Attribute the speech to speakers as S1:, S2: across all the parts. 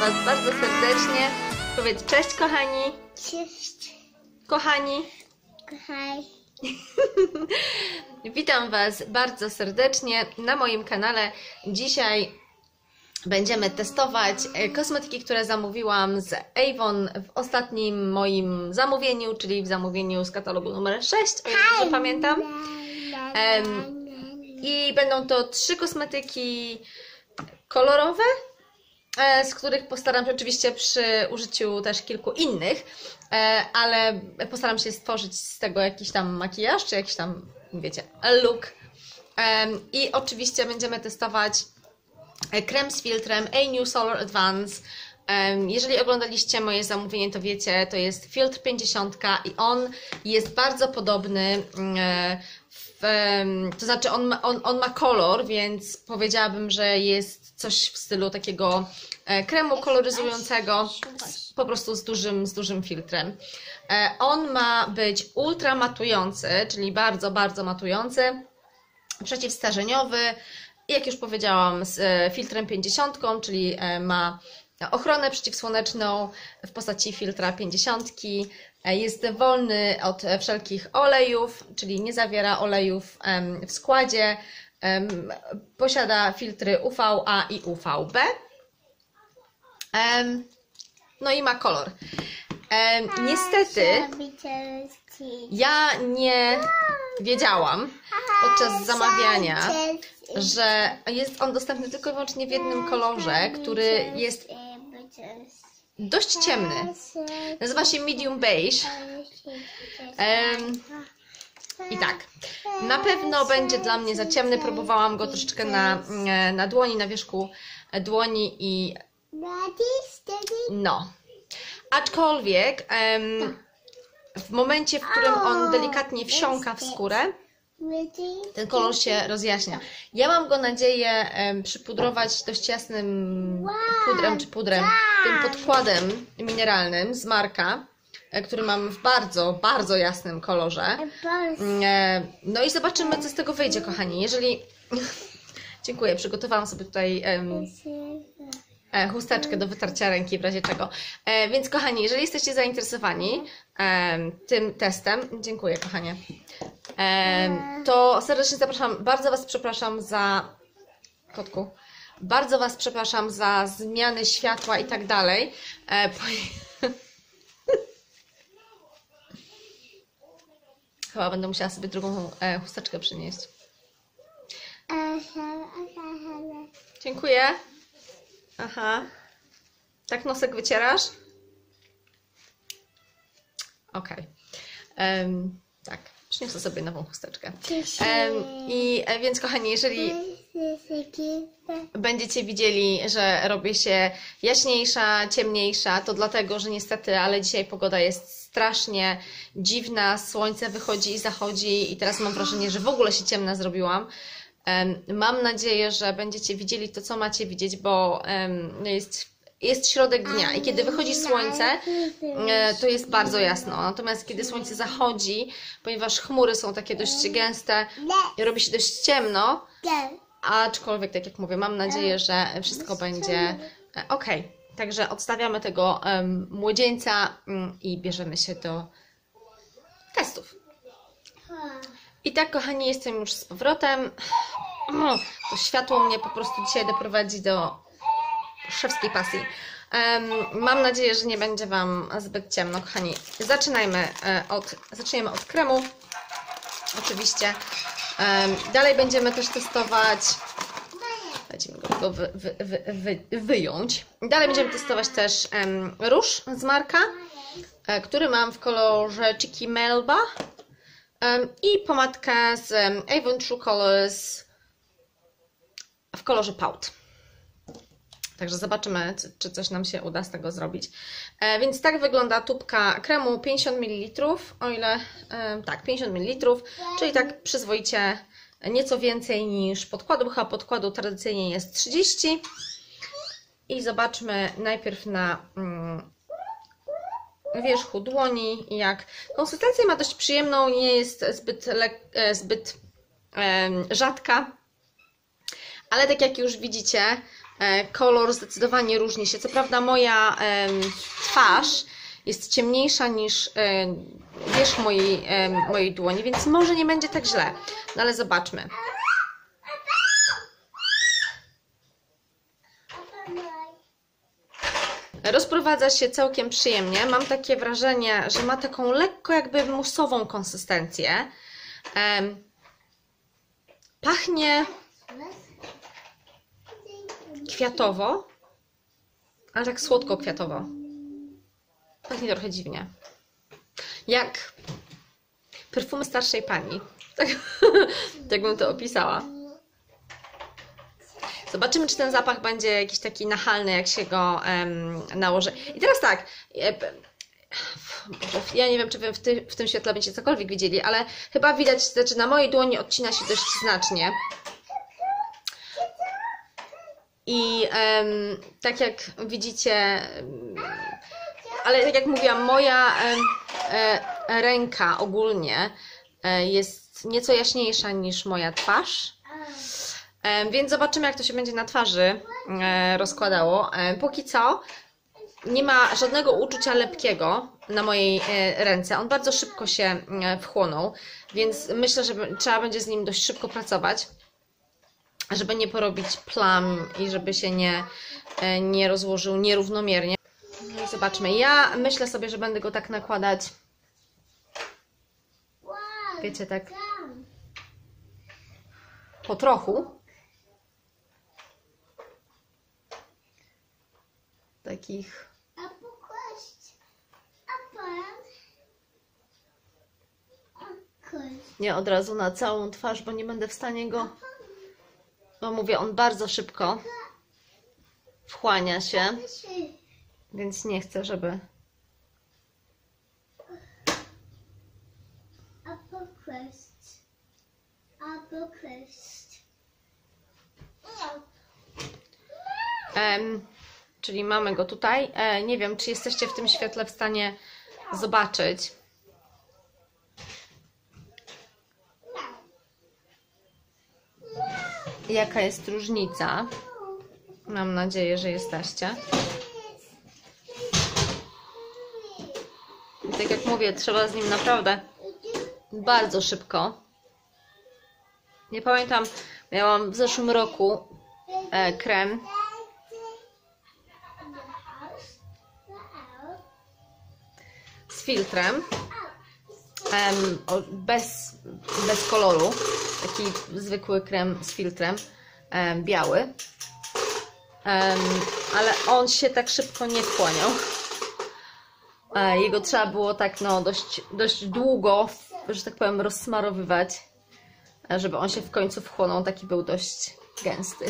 S1: Was bardzo serdecznie. Powiedz cześć kochani,
S2: Cześć,
S1: kochani.
S2: kochaj.
S1: Witam Was bardzo serdecznie na moim kanale. Dzisiaj będziemy testować e, kosmetyki, które zamówiłam z Avon w ostatnim moim zamówieniu, czyli w zamówieniu z katalogu numer 6, o ile dobrze pamiętam. I będą to trzy kosmetyki kolorowe, z których postaram się oczywiście przy użyciu też kilku innych, e, ale postaram się stworzyć z tego jakiś tam makijaż, czy jakiś tam, wiecie, look. I oczywiście będziemy testować e, krem z filtrem A New Solar Advance. Jeżeli oglądaliście moje zamówienie, to wiecie, to jest filtr 50 i on jest bardzo podobny. mm, e, W, to znaczy, on ma, on, on ma kolor, więc powiedziałabym, że jest coś w stylu takiego e, kremu koloryzującego, po prostu z dużym, z dużym filtrem. E, On ma być ultra matujący, czyli bardzo, bardzo matujący przeciwstarzeniowy. Jak już powiedziałam, z e, filtrem 50, czyli ma ochronę przeciwsłoneczną w postaci filtra 50. E, Jest wolny od wszelkich olejów, czyli nie zawiera olejów w składzie. Posiada filtry UVA i UVB. No i ma kolor. Niestety, ja nie wiedziałam podczas zamawiania, że jest on dostępny tylko i wyłącznie w jednym kolorze, który jest dość ciemny. Nazywa się medium beige. I tak, na pewno będzie dla mnie za ciemny. Próbowałam go troszeczkę na, e, na dłoni, na wierzchu dłoni i no. Aczkolwiek em, w momencie, w którym on delikatnie wsiąka w skórę, ten kolor się rozjaśnia. Ja mam go nadzieję przypudrować dość jasnym pudrem czy pudrem, tym podkładem mineralnym z Marka, który mam w bardzo, bardzo jasnym kolorze. E, No i zobaczymy, co z tego wyjdzie, kochani. Jeżeli. Dziękuję, przygotowałam sobie tutaj e, chusteczkę do wytarcia ręki w razie czego. E, więc kochani, jeżeli jesteście zainteresowani tym testem, dziękuję kochanie, to serdecznie zapraszam, bardzo Was przepraszam za kotku, bardzo Was przepraszam za zmiany światła i tak dalej. E, po- Chyba będę musiała sobie drugą e, chusteczkę przynieść. Dziękuję. Aha. Tak nosek wycierasz? Okej. Em, tak, przyniosę sobie nową chusteczkę. Em, I e, więc kochani, jeżeli będziecie widzieli, że robię się jaśniejsza, ciemniejsza, to dlatego, że niestety, ale dzisiaj pogoda jest strasznie dziwna, słońce wychodzi i zachodzi i teraz mam wrażenie, że w ogóle się ciemna zrobiłam. Mam nadzieję, że będziecie widzieli to, co macie widzieć, bo jest, jest środek dnia i kiedy wychodzi słońce, e, to jest bardzo jasno. Natomiast kiedy słońce zachodzi, ponieważ chmury są takie dość gęste, robi się dość ciemno, aczkolwiek, tak jak mówię, mam nadzieję, że wszystko będzie ok. Także odstawiamy tego młodzieńca mm, i bierzemy się do testów. I tak, kochani, jestem już z powrotem. To światło mnie po prostu dzisiaj doprowadzi do szewskiej pasji. Mam nadzieję, że nie będzie Wam zbyt ciemno, kochani. Zaczynajmy e, od, zaczniemy od kremu. Oczywiście. Dalej będziemy też testować. Wy, wy, wy, wy, wyjąć. Dalej będziemy testować też em, róż z Marka, e, który mam w kolorze Cheeky Melba. Em, I pomadkę z Avon True Colors w kolorze Pout. Także zobaczymy, czy- czy coś nam się uda z tego zrobić. E, więc tak wygląda tubka kremu 50 ml, o ile e, tak, 50 ml, czyli tak przyzwoicie nieco więcej niż podkładu, chyba podkładu tradycyjnie jest 30. I zobaczmy najpierw na mm, wierzchu dłoni, jak konsystencję ma dość przyjemną, nie jest zbyt, lek, e, zbyt rzadka, ale tak jak już widzicie, E, kolor zdecydowanie różni się. Co prawda moja twarz jest ciemniejsza niż em, wierzch mojej, em, mojej dłoni, więc może nie będzie tak źle. No ale zobaczmy. Rozprowadza się całkiem przyjemnie. Mam takie wrażenie, że ma taką lekko jakby musową konsystencję. Pachnie kwiatowo, ale tak słodko-kwiatowo. Pachnie trochę dziwnie. Jak perfumy starszej pani. Tak, tak bym to opisała. Zobaczymy, czy ten zapach będzie jakiś taki nachalny, jak się go em, nałoży. I teraz tak. e, ja nie wiem, czy wy w, ty, w tym świetle będziecie cokolwiek widzieli, ale chyba widać, znaczy na mojej dłoni odcina się dość znacznie. I em, tak jak widzicie, ale tak jak mówiłam, moja e, ręka ogólnie e, jest nieco jaśniejsza niż moja twarz. Więc zobaczymy, jak to się będzie na twarzy e, rozkładało. Póki co nie ma żadnego uczucia lepkiego na mojej ręce. On bardzo szybko się wchłonął, więc myślę, że trzeba będzie z nim dość szybko pracować, żeby nie porobić plam i żeby się nie, nie rozłożył nierównomiernie. I zobaczmy. Ja myślę sobie, że będę go tak nakładać, wiecie, tak. Po trochu. Takich. Nie od razu na całą twarz, bo nie będę w stanie go. Bo mówię, on bardzo szybko wchłania się, więc nie chcę, żeby.
S2: A pokość. A pokość.
S1: Em, czyli mamy go tutaj. E, nie wiem, czy jesteście w tym świetle w stanie zobaczyć. Jaka jest różnica? Mam nadzieję, że jesteście. Tak jak mówię, trzeba z nim naprawdę bardzo szybko. Nie pamiętam, miałam w zeszłym roku e, krem z filtrem. Em, o, bez, bez koloru. Taki zwykły krem z filtrem. em, biały. Ale on się tak szybko nie wchłaniał. Jego trzeba było tak no, dość, dość długo, że tak powiem, rozsmarowywać, żeby on się w końcu wchłonął. Taki był dość gęsty.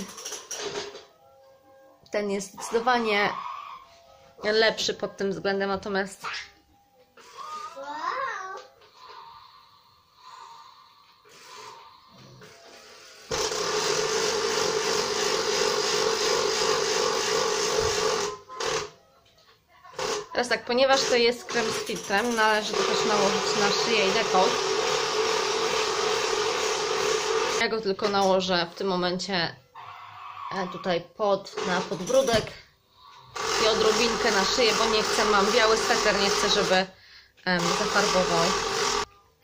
S1: Ten jest zdecydowanie lepszy pod tym względem, natomiast tak, ponieważ to jest krem z filtrem, należy to też nałożyć na szyję i dekolt. Ja go tylko nałożę w tym momencie e, tutaj pod, na podbródek i odrobinkę na szyję, bo nie chcę, mam biały sweter, nie chcę, żeby em, zafarbował.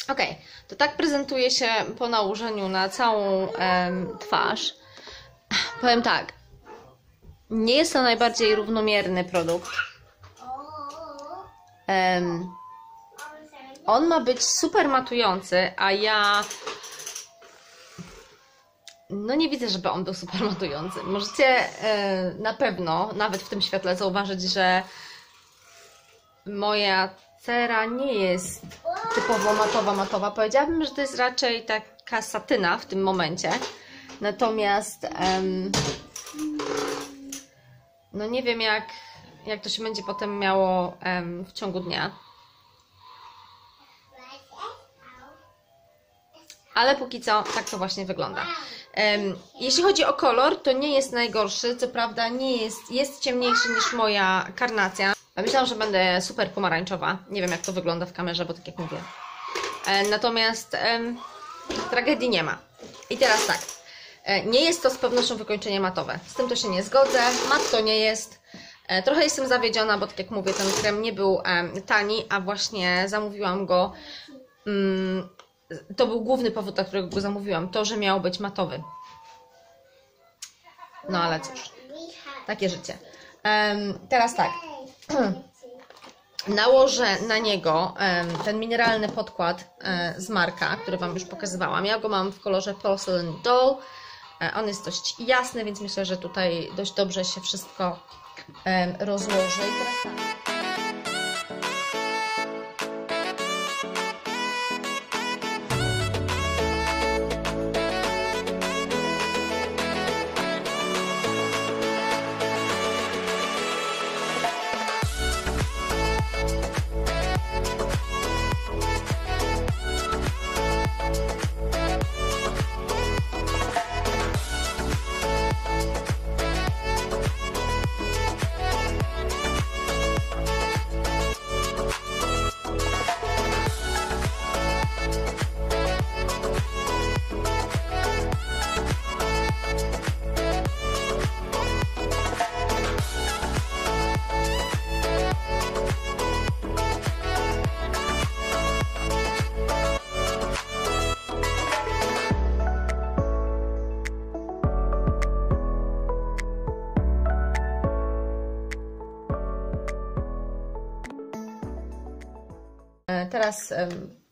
S1: Ok, to tak prezentuje się po nałożeniu na całą em, twarz. Powiem tak, nie jest to najbardziej równomierny produkt. Em, on ma być super matujący, a ja. No nie widzę, żeby on był super matujący. Możecie e, na pewno, nawet w tym świetle, zauważyć, że moja cera nie jest typowo matowa, matowa. Powiedziałabym, że to jest raczej taka satyna w tym momencie. Natomiast no nie wiem jak, jak to się będzie potem miało em, w ciągu dnia. Ale póki co tak to właśnie wygląda. Em, jeśli chodzi o kolor, to nie jest najgorszy. Co prawda nie jest, jest ciemniejszy niż moja karnacja. Myślałam, że będę super pomarańczowa. Nie wiem jak to wygląda w kamerze, bo tak jak mówię. E, natomiast em, tragedii nie ma. I teraz tak. E, Nie jest to z pewnością wykończenie matowe. Z tym to się nie zgodzę. Mat to nie jest. E, Trochę jestem zawiedziona, bo tak jak mówię, ten krem nie był tani, a właśnie zamówiłam go. mm, To był główny powód, dla którego go zamówiłam. To, że miał być matowy. No ale cóż, takie życie. Teraz tak. Nałożę na niego ten mineralny podkład e, z Marka, który Wam już pokazywałam. Ja go mam w kolorze Porcelain Doll. E, On jest dość jasny, więc myślę, że tutaj dość dobrze się wszystko rozłoży. I teraz tak.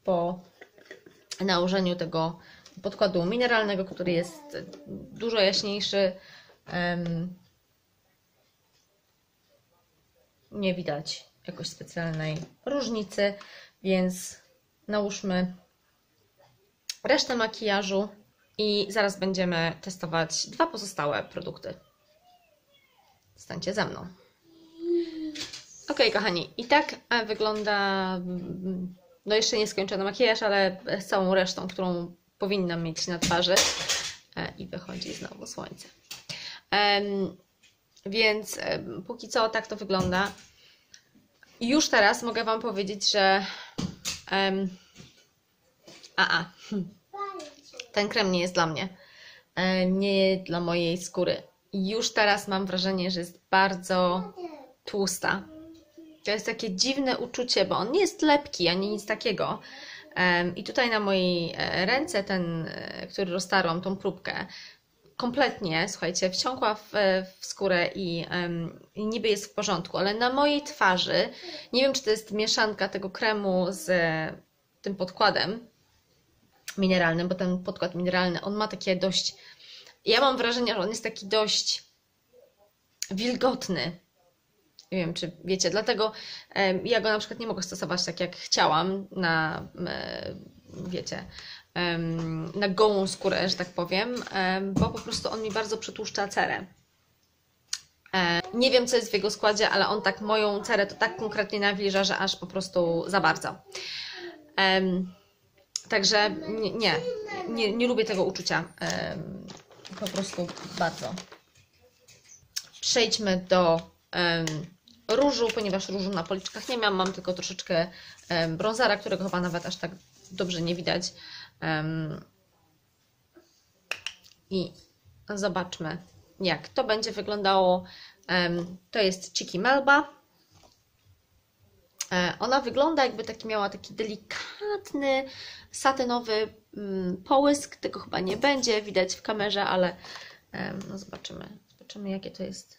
S1: Po nałożeniu tego podkładu mineralnego, który jest dużo jaśniejszy, nie widać jakoś specjalnej różnicy, więc nałóżmy resztę makijażu i zaraz będziemy testować dwa pozostałe produkty. Stańcie ze mną. Ok, kochani, i tak e, wygląda, mm, no jeszcze nie skończony makijaż, ale z całą resztą, którą powinnam mieć na twarzy. E, I wychodzi znowu słońce. Więc póki co tak to wygląda. Już teraz mogę Wam powiedzieć, że a, a, ten krem nie jest dla mnie. E, Nie dla mojej skóry. Już teraz mam wrażenie, że jest bardzo tłusta. To jest takie dziwne uczucie, bo on nie jest lepki ani nic takiego. I tutaj na mojej e, ręce, ten, e, który roztarłam, tą próbkę, kompletnie, słuchajcie, wciągła w, w skórę i, niby jest w porządku, ale na mojej twarzy, nie wiem czy to jest mieszanka tego kremu z e, tym podkładem mineralnym, bo ten podkład mineralny, on ma takie dość, ja mam wrażenie, że on jest taki dość wilgotny, nie wiem, czy wiecie, dlatego ja go na przykład nie mogę stosować tak, jak chciałam na, wiecie, na gołą skórę, że tak powiem, em, bo po prostu on mi bardzo przytłuszcza cerę. Nie wiem, co jest w jego składzie, ale on tak moją cerę to tak konkretnie nawilża, że aż po prostu za bardzo. Także nie, nie, nie, lubię tego uczucia. Po prostu bardzo. Przejdźmy do różu, ponieważ różu na policzkach nie mam, mam tylko troszeczkę em, brązara, którego chyba nawet aż tak dobrze nie widać. I zobaczmy, jak to będzie wyglądało. To jest Chiki Melba. E, Ona wygląda jakby taki miała taki delikatny, satynowy mm, połysk. Tego chyba nie będzie widać w kamerze, ale no zobaczymy. Zobaczymy, jakie to jest,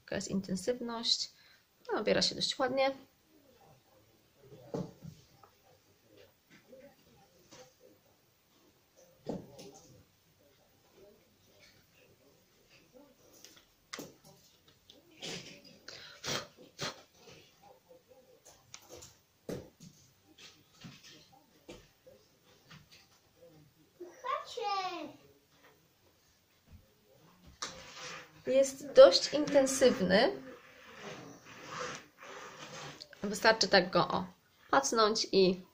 S1: jaka jest intensywność. No, obiera się dość ładnie. Jest dość intensywny. Wystarczy tak go o, pacnąć i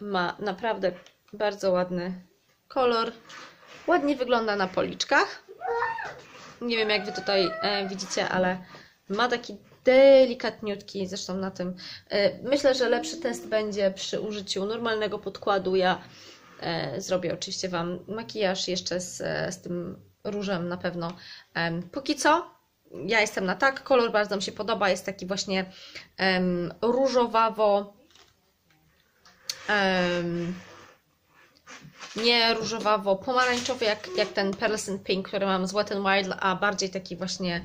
S1: ma naprawdę bardzo ładny kolor. Ładnie wygląda na policzkach. Nie wiem, jak Wy tutaj e, widzicie, ale ma taki delikatniutki, zresztą na tym. E, myślę, że lepszy test będzie przy użyciu normalnego podkładu. Ja E, zrobię oczywiście Wam makijaż jeszcze z, e, z tym różem na pewno. Em, póki co, ja jestem na tak, kolor bardzo mi się podoba, jest taki właśnie em, różowawo, em, nie różowawo pomarańczowy jak, jak ten Pearls and Pink, który mam z Wet n Wild, a bardziej taki właśnie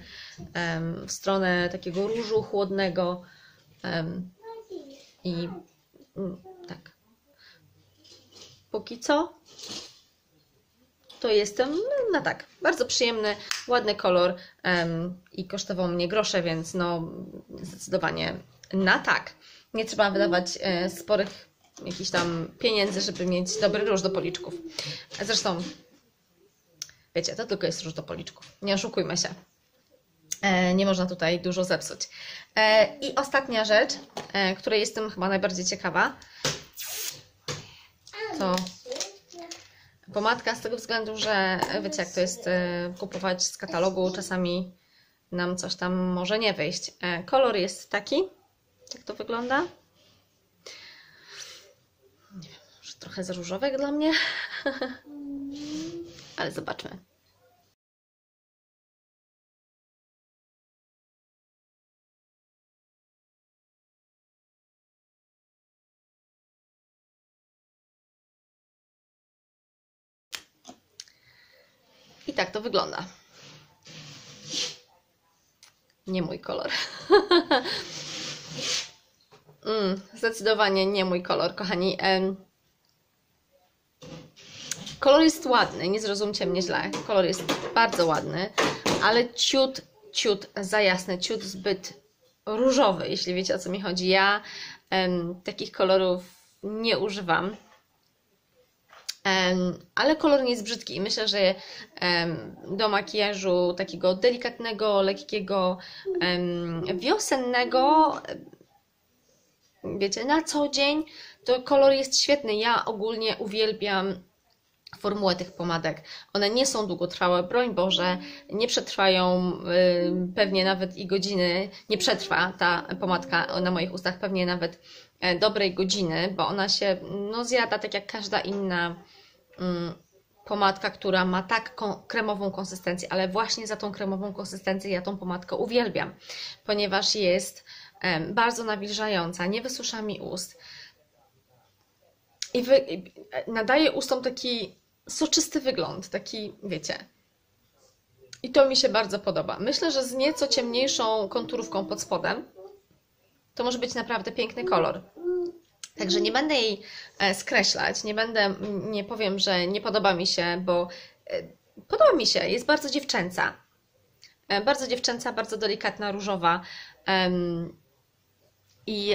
S1: em, w stronę takiego różu chłodnego em, i mm, tak. Póki co to jestem no, na tak. Bardzo przyjemny, ładny kolor em, i kosztował mnie grosze, więc no zdecydowanie na tak. Nie trzeba wydawać e, sporych jakichś tam pieniędzy, żeby mieć dobry róż do policzków. Zresztą, wiecie, to tylko jest róż do policzków. Nie oszukujmy się. E, nie można tutaj dużo zepsuć. E, I ostatnia rzecz, e, której jestem chyba najbardziej ciekawa, to pomadka z tego względu, że wiecie jak to jest e, kupować z katalogu, czasami nam coś tam może nie wyjść. E, kolor jest taki, jak to wygląda. Nie wiem, może trochę za różowy jak dla mnie, ale zobaczmy. I tak to wygląda. Nie mój kolor. mm, zdecydowanie nie mój kolor, kochani. Kolor jest ładny, nie zrozumcie mnie źle. Kolor jest bardzo ładny, ale ciut, ciut za jasny, ciut zbyt różowy, jeśli wiecie o co mi chodzi. Ja em, takich kolorów nie używam. Ale kolor nie jest brzydki i myślę, że do makijażu takiego delikatnego, lekkiego, wiosennego, wiecie, na co dzień, to kolor jest świetny. Ja ogólnie uwielbiam formułę tych pomadek. One nie są długotrwałe, broń Boże, nie przetrwają y, pewnie nawet i godziny, nie przetrwa ta pomadka na moich ustach pewnie nawet e, dobrej godziny, bo ona się no, zjada tak jak każda inna mm, pomadka, która ma tak kremową konsystencję, ale właśnie za tą kremową konsystencję ja tą pomadkę uwielbiam, ponieważ jest bardzo nawilżająca, nie wysusza mi ust i wy, i nadaje ustom taki soczysty wygląd, taki, wiecie. I to mi się bardzo podoba. Myślę, że z nieco ciemniejszą konturówką pod spodem to może być naprawdę piękny kolor. Także nie będę jej e, skreślać, nie będę, nie powiem, że nie podoba mi się, bo e, podoba mi się, jest bardzo dziewczęca. E, Bardzo dziewczęca, bardzo delikatna, różowa i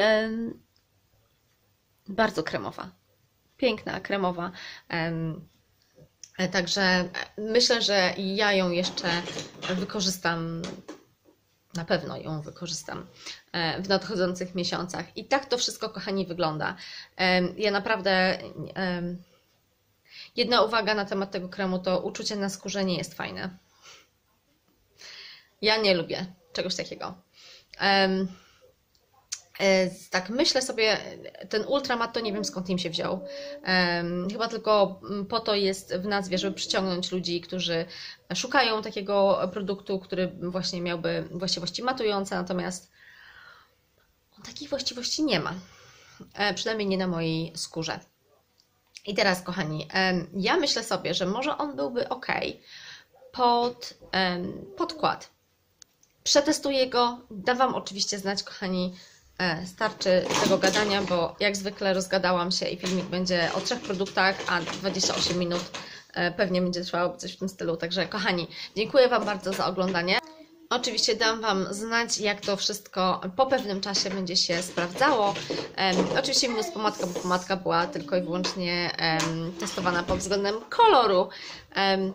S1: bardzo kremowa. Piękna, kremowa. E, Także e, myślę, że ja ją jeszcze wykorzystam na pewno ją wykorzystam e, w nadchodzących miesiącach. I tak to wszystko, kochani, wygląda. Ja naprawdę. Jedna uwaga na temat tego kremu to uczucie na skórze nie jest fajne. Ja nie lubię czegoś takiego. E, Tak, myślę sobie, ten ultramat to nie wiem skąd im się wziął. Chyba tylko mm, po to jest w nazwie, żeby przyciągnąć ludzi, którzy szukają takiego produktu, który właśnie miałby właściwości matujące, natomiast takich właściwości nie ma. E, Przynajmniej nie na mojej skórze. I teraz, kochani, ja myślę sobie, że może on byłby ok pod podkład. Przetestuję go, dam Wam oczywiście znać, kochani. E, Starczy tego gadania, bo jak zwykle rozgadałam się i filmik będzie o trzech produktach, a 28 minut e, pewnie będzie trwało coś w tym stylu. Także, kochani, dziękuję Wam bardzo za oglądanie. Oczywiście dam Wam znać, jak to wszystko po pewnym czasie będzie się sprawdzało. Em, oczywiście minus pomadka, bo pomadka była tylko i wyłącznie em, testowana pod względem koloru. Em,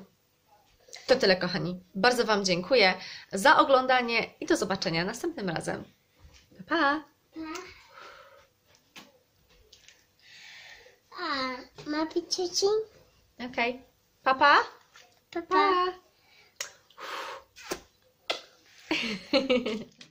S1: to tyle, kochani. Bardzo Wam dziękuję za oglądanie i do zobaczenia następnym razem. Pa! pa.
S2: A, ma być cieci?
S1: Okej. Pa, pa!
S2: Papa.
S1: pa.